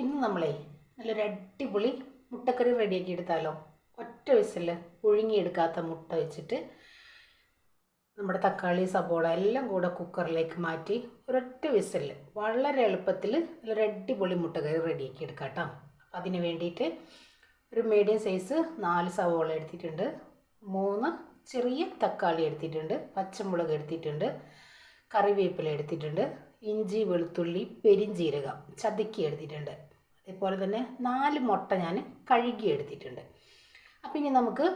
ഇന്ന് നമ്മളേ നല്ലൊരു അടിപൊളി മുട്ടക്കറി റെഡിയാക്കി എടുത്താലോ? ഒറ്റ വിസിൽ പുഴുങ്ങിയെടുക്കാത്ത മുട്ട വെച്ചിട്ട് നമ്മുടെ തക്കാളി സബോള എല്ലാം കൂടെ കുക്കറിലേക്ക് മാറ്റി ഒരൊറ്റ വിസിൽ വളരെ എളുപ്പത്തിൽ നല്ലൊരു അടിപൊളി മുട്ടക്കറി റെഡിയാക്കി എടുക്കാം കേട്ടോ. അതിന് വേണ്ടിയിട്ട് ഒരു മീഡിയം സൈസ് നാല് സവോള എടുത്തിട്ടുണ്ട്. മൂന്ന് ചെറിയ തക്കാളി എടുത്തിട്ടുണ്ട്. പച്ചമുളക് എടുത്തിട്ടുണ്ട്. കറിവേപ്പില എടുത്തിട്ടുണ്ട്. ഇഞ്ചി വെളുത്തുള്ളി പെരിഞ്ചീരകം ചതുക്കി എടുത്തിട്ടുണ്ട്. അതേപോലെ തന്നെ നാല് മുട്ട ഞാൻ കഴുകി എടുത്തിട്ടുണ്ട് അപ്പം ഇനി നമുക്ക്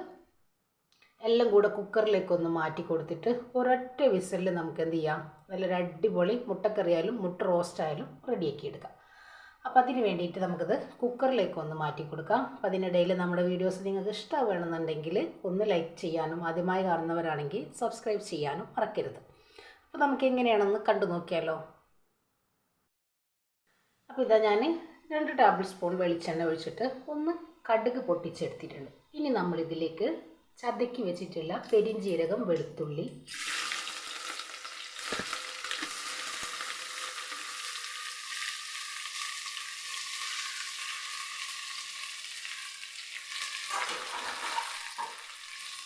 എല്ലാം കൂടെ കുക്കറിലേക്ക് ഒന്ന് മാറ്റി കൊടുത്തിട്ട് ഒരൊറ്റ വിസലിൽ നമുക്ക് എന്ത് ചെയ്യാം? നല്ലൊരു അടിപൊളി മുട്ടക്കറിയായാലും മുട്ട റോസ്റ്റ് ആയാലും റെഡിയാക്കി എടുക്കാം. അപ്പോൾ അതിന് വേണ്ടിയിട്ട് നമുക്കത് കുക്കറിലേക്ക് ഒന്ന് മാറ്റി കൊടുക്കാം. അപ്പോൾ അതിനിടയിൽ നമ്മുടെ വീഡിയോസ് നിങ്ങൾക്ക് ഇഷ്ടമാവണമെന്നുണ്ടെങ്കിൽ ഒന്ന് ലൈക്ക് ചെയ്യാനും ആദ്യമായി കാണുന്നവരാണെങ്കിൽ സബ്സ്ക്രൈബ് ചെയ്യാനും മറക്കരുത്. അപ്പോൾ നമുക്ക് എങ്ങനെയാണെന്ന് കണ്ടു നോക്കിയാലോ അപ്പോൾ ഇതാ ഞാൻ രണ്ട് ടേബിൾ സ്പൂൺ വെളിച്ചെണ്ണ ഒഴിച്ചിട്ട് ഒന്ന് കടുക് പൊട്ടിച്ചെടുത്തിട്ടുണ്ട്. ഇനി നമ്മളിതിലേക്ക് ചതക്കി വെച്ചിട്ടുള്ള പെരിഞ്ജീരകം വെളുത്തുള്ളി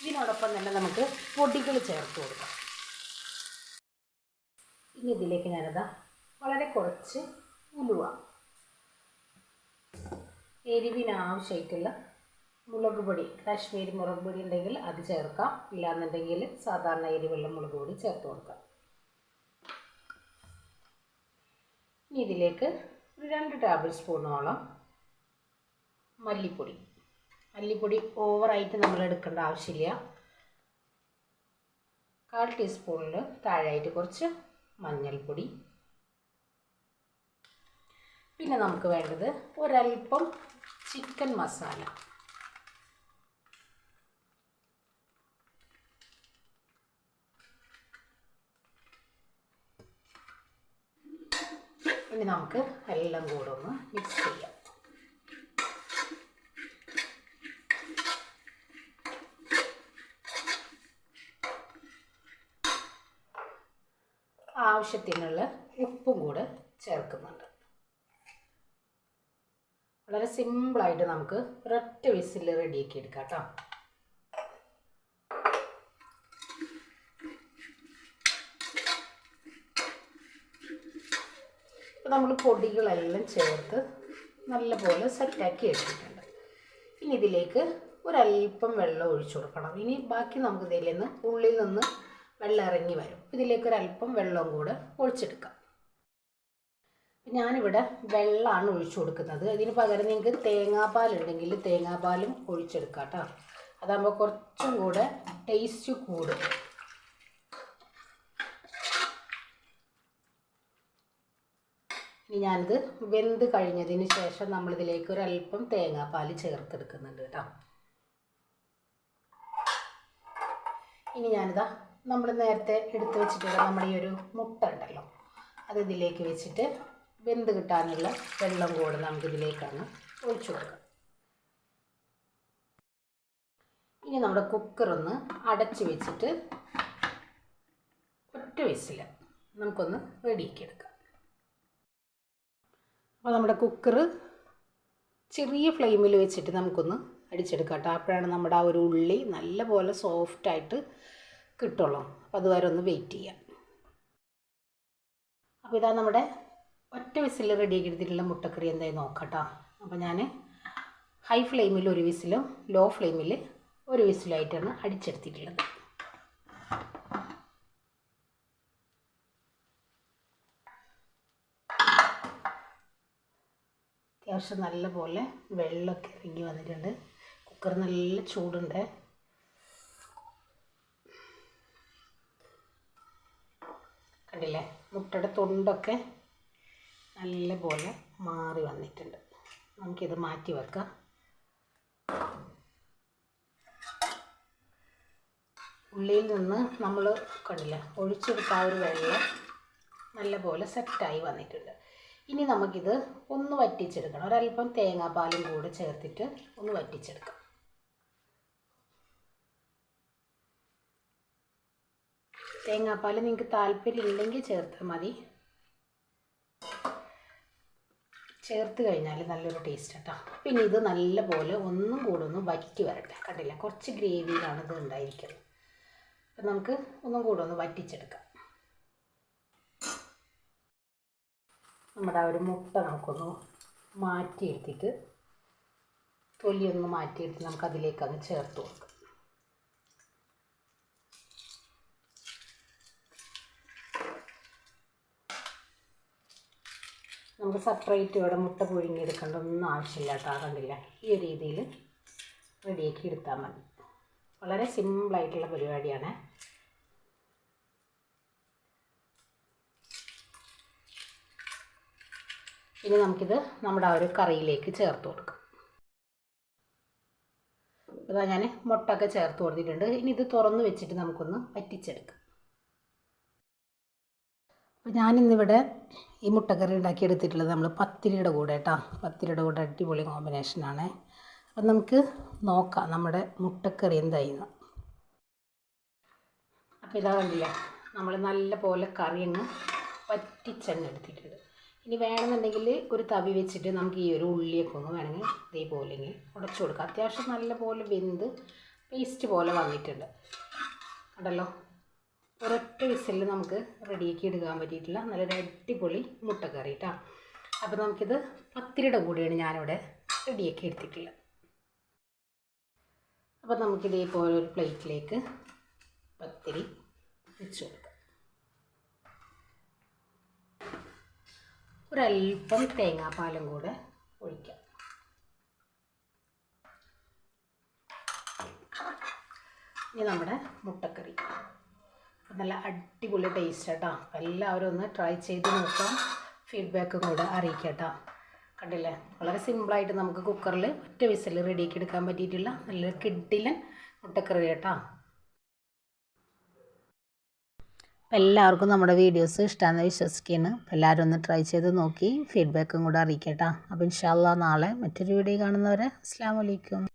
ഇതിനോടൊപ്പം തന്നെ നമുക്ക് പൊടികൾ ചേർത്ത് കൊടുക്കാം. ഇനി ഇതിലേക്ക് ഞാനതാ വളരെ കുറച്ച് ഉലുവ എരിവിന് ആവശ്യമായിട്ടുള്ള മുളക് പൊടി കാശ്മീരി മുളക് പൊടി ഉണ്ടെങ്കിൽ അത് ചേർക്കാം. ഇല്ലാന്നുണ്ടെങ്കിൽ സാധാരണ എരിവുള്ള മുളക് പൊടി ചേർത്ത് കൊടുക്കാം. ഇനി ഇതിലേക്ക് ഒരു രണ്ട് ടേബിൾ സ്പൂണോളം മല്ലിപ്പൊടി. മല്ലിപ്പൊടി ഓവറായിട്ട് നമ്മൾ എടുക്കേണ്ട ആവശ്യമില്ല. കാൽ ടീസ്പൂണിൽ താഴെയായിട്ട് കുറച്ച് മഞ്ഞൾപ്പൊടി. പിന്നെ നമുക്ക് വേണ്ടത് ഒരല്പം ചിക്കൻ മസാല. ഇനി നമുക്ക് എല്ലാം കൂടെ ഒന്ന് മിക്സ് ചെയ്യാം. ആവശ്യത്തിനുള്ള ഉപ്പും കൂടെ ചേർക്കുന്നുണ്ട്. വളരെ സിമ്പിളായിട്ട് നമുക്ക് ഒരൊറ്റ വിസിൽ റെഡിയാക്കി എടുക്കാം കേട്ടോ. ഇപ്പം നമ്മൾ പൊടികളെല്ലാം ചേർത്ത് നല്ലപോലെ സെറ്റാക്കി എടുത്തിട്ടുണ്ട്. ഇനി ഇതിലേക്ക് ഒരല്പം വെള്ളം ഒഴിച്ചു കൊടുക്കണം. ഇനി ബാക്കി നമുക്ക് ഇതിൽ നിന്ന് ഉള്ളിൽ നിന്ന് വെള്ളം ഇറങ്ങി വരും. ഇതിലേക്ക് ഒരല്പം വെള്ളവും കൂടെ ഒഴിച്ചെടുക്കാം. ഞാനിവിടെ വെള്ളമാണ് ഒഴിച്ചു കൊടുക്കുന്നത്. ഇതിന് പകരം നിങ്ങൾക്ക് തേങ്ങാപ്പാൽ ഉണ്ടെങ്കിൽ തേങ്ങാപ്പാലും ഒഴിച്ചെടുക്കാം കേട്ടോ അതാകുമ്പോൾ കുറച്ചും കൂടെ ടേസ്റ്റ് കൂടും. ഇനി ഞാനിത് വെന്ത് കഴിഞ്ഞതിന് ശേഷം നമ്മളിതിലേക്ക് ഒരല്പം തേങ്ങാപ്പാൽ ചേർത്തെടുക്കുന്നുണ്ട് കേട്ടോ. ഇനി ഞാനിതാ നമ്മൾ നേരത്തെ എടുത്തു വെച്ചിട്ടുള്ള നമ്മുടെ ഈ ഒരു മുട്ട ഉണ്ടല്ലോ അത് ഇതിലേക്ക് വെച്ചിട്ട് വെന്ത് കിട്ടാനുള്ള വെള്ളം കൂടെ നമുക്കിതിലേക്കാണ് ഒഴിച്ചു കൊടുക്കുക ഇനി നമ്മുടെ കുക്കറൊന്ന് അടച്ചു വെച്ചിട്ട് ഒറ്റ വിസിൽ നമുക്കൊന്ന് റെഡിയാക്കി എടുക്കാം. അപ്പോൾ നമ്മുടെ കുക്കർ ചെറിയ ഫ്ലെയിമിൽ വെച്ചിട്ട് നമുക്കൊന്ന് അടിച്ചെടുക്കാം കേട്ടോ. അപ്പോഴാണ് നമ്മുടെ ആ ഒരു ഉള്ളി നല്ലപോലെ സോഫ്റ്റായിട്ട് കിട്ടുള്ളൂ. അപ്പോൾ അതുവരെ ഒന്ന് വെയിറ്റ് ചെയ്യാം. അപ്പോൾ ഇതാ നമ്മുടെ ഒറ്റ വിസിൽ റെഡിയാക്കി എടുത്തിട്ടുള്ള മുട്ടക്കറി എന്തായി നോക്കട്ടോ. അപ്പോൾ ഞാൻ ഹൈ ഫ്ലെയിമിൽ ഒരു വിസിലും ലോ ഫ്ലെയിമിൽ ഒരു വിസിലായിട്ടാണ് അടിച്ചെടുത്തിട്ടുള്ളത്. അത്യാവശ്യം നല്ലപോലെ വെള്ളമൊക്കെ ഇറങ്ങി വന്നിട്ടുണ്ട്. കുക്കർ നല്ല ചൂടുണ്ട്. കണ്ടില്ലേ? മുട്ടയുടെ തൊണ്ടൊക്കെ നല്ലപോലെ മാറി വന്നിട്ടുണ്ട്. നമുക്കിത് മാറ്റി വെക്കാം. ഉള്ളിയിൽ നിന്ന് നമ്മൾ കണ്ടില്ല ഒഴിച്ചെടുത്ത ആ ഒരു വെള്ളം നല്ലപോലെ സെറ്റായി വന്നിട്ടുണ്ട്. ഇനി നമുക്കിത് ഒന്ന് വറ്റിച്ചെടുക്കണം. ഒരല്പം തേങ്ങാപ്പാലും കൂടെ ചേർത്തിട്ട് ഒന്ന് വറ്റിച്ചെടുക്കാം. തേങ്ങാപ്പാൽ നിങ്ങൾക്ക് താല്പര്യം ഇല്ലെങ്കിൽ ചേർത്താൽ മതി. ചേർത്ത് കഴിഞ്ഞാൽ നല്ലൊരു ടേസ്റ്റ് കേട്ടോ പിന്നെ ഇത് നല്ലപോലെ ഒന്നും കൂടെ ഒന്ന് വറ്റി വരട്ടെ. കണ്ടില്ല? കുറച്ച് ഗ്രേവിയിലാണ് ഇത് ഉണ്ടായിരിക്കുന്നത്. അപ്പം നമുക്ക് ഒന്നും കൂടെ ഒന്ന് വറ്റിച്ചെടുക്കാം. നമ്മുടെ ആ ഒരു മുട്ട നമുക്കൊന്ന് മാറ്റിയെടുത്തിട്ട് തൊലിയൊന്ന് മാറ്റിയെടുത്ത് നമുക്കതിലേക്ക് അങ്ങ് ചേർത്ത് കൊടുക്കാം. നമുക്ക് സെപ്പറേറ്റ് ഇവിടെ മുട്ട പുഴുങ്ങിയെടുക്കേണ്ട ഒന്നും ആവശ്യമില്ല കേട്ടോ ഈ രീതിയിൽ റെഡിയാക്കി എടുത്താൽ മതി. വളരെ സിമ്പിളായിട്ടുള്ള പരിപാടിയാണ്. ഇനി നമുക്കിത് നമ്മുടെ ആ ഒരു കറിയിലേക്ക് ചേർത്ത് കൊടുക്കാം. ഇതാ ഞാൻ മുട്ടൊക്കെ ചേർത്ത് കൊടുത്തിട്ടുണ്ട്. ഇനി ഇത് തുറന്ന് വെച്ചിട്ട് നമുക്കൊന്ന് വറ്റിച്ചെടുക്കാം. അപ്പോൾ ഞാനിന്നിവിടെ ഈ മുട്ടക്കറി ഉണ്ടാക്കി എടുത്തിട്ടുള്ളത് നമ്മൾ പത്തിരിയുടെ കൂടെ കേട്ടോ. പത്തിരിയുടെ കൂടെ അടിപൊളി കോമ്പിനേഷനാണ് അപ്പം നമുക്ക് നോക്കാം. നമ്മുടെ മുട്ടക്കറി എന്തായിരുന്നു അപ്പോൾ ഇതാ കണ്ടില്ലേ? നമ്മൾ നല്ല പോലെ കറി അങ്ങ് എടുത്തിട്ടുണ്ട്. ഇനി വേണമെന്നുണ്ടെങ്കിൽ ഒരു തവി വെച്ചിട്ട് നമുക്ക് ഈ ഒരു ഉള്ളിയൊക്കെ ഒന്ന് വേണമെങ്കിൽ ഇതേപോലെ ഇങ്ങനെ ഉടച്ചു കൊടുക്കാം. അത്യാവശ്യം നല്ല പോലെ വെന്ത് പേസ്റ്റ് പോലെ വന്നിട്ടുണ്ട്. കണ്ടല്ലോ? ഒരൊറ്റ വിസിലിൽ നമുക്ക് റെഡിയാക്കി എടുക്കാൻ പറ്റിയിട്ടില്ല. നല്ലൊരു അടിപൊളി മുട്ടക്കറി കേട്ടോ അപ്പോൾ നമുക്കിത് പത്തിരിയുടെ കൂടെയാണ് ഞാനിവിടെ റെഡിയാക്കി എടുത്തിട്ടുള്ളത്. അപ്പോൾ നമുക്കിതേപോലെ ഒരു പ്ലേറ്റിലേക്ക് പത്തിരി വെച്ച് കൊടുക്കാം. ഒരല്പം തേങ്ങാപ്പാലും കൂടെ ഒഴിക്കാം. ഇനി നമ്മുടെ മുട്ടക്കറി. നല്ല അടിപൊളി ടേസ്റ്റ് കേട്ടോ എല്ലാവരും ഒന്ന് ട്രൈ ചെയ്ത് നോക്കാം. ഫീഡ്ബാക്കും കൂടെ അറിയിക്കട്ടോ. കേട്ടോ കണ്ടില്ലേ? വളരെ സിമ്പിളായിട്ട് നമുക്ക് കുക്കറിൽ ഒറ്റ വിസിൽ റെഡിയാക്കി എടുക്കാൻ പറ്റിയിട്ടുള്ള നല്ല കിഡിലൻ മുട്ടക്കറി കേട്ടോ. അപ്പോൾ എല്ലാവർക്കും നമ്മുടെ വീഡിയോസ് ഇഷ്ടമാണെന്ന് വിശ്വസിക്കുകയാണ്. അപ്പോൾ എല്ലാവരും ഒന്ന് ട്രൈ ചെയ്ത് നോക്കി. ഫീഡ്ബാക്കും കൂടെ അറിയിക്കട്ടോ. അപ്പോൾ ഇൻഷാല്ല നാളെ മറ്റൊരു വീഡിയോ കാണുന്നവരെ അസ്സാം വലൈക്കും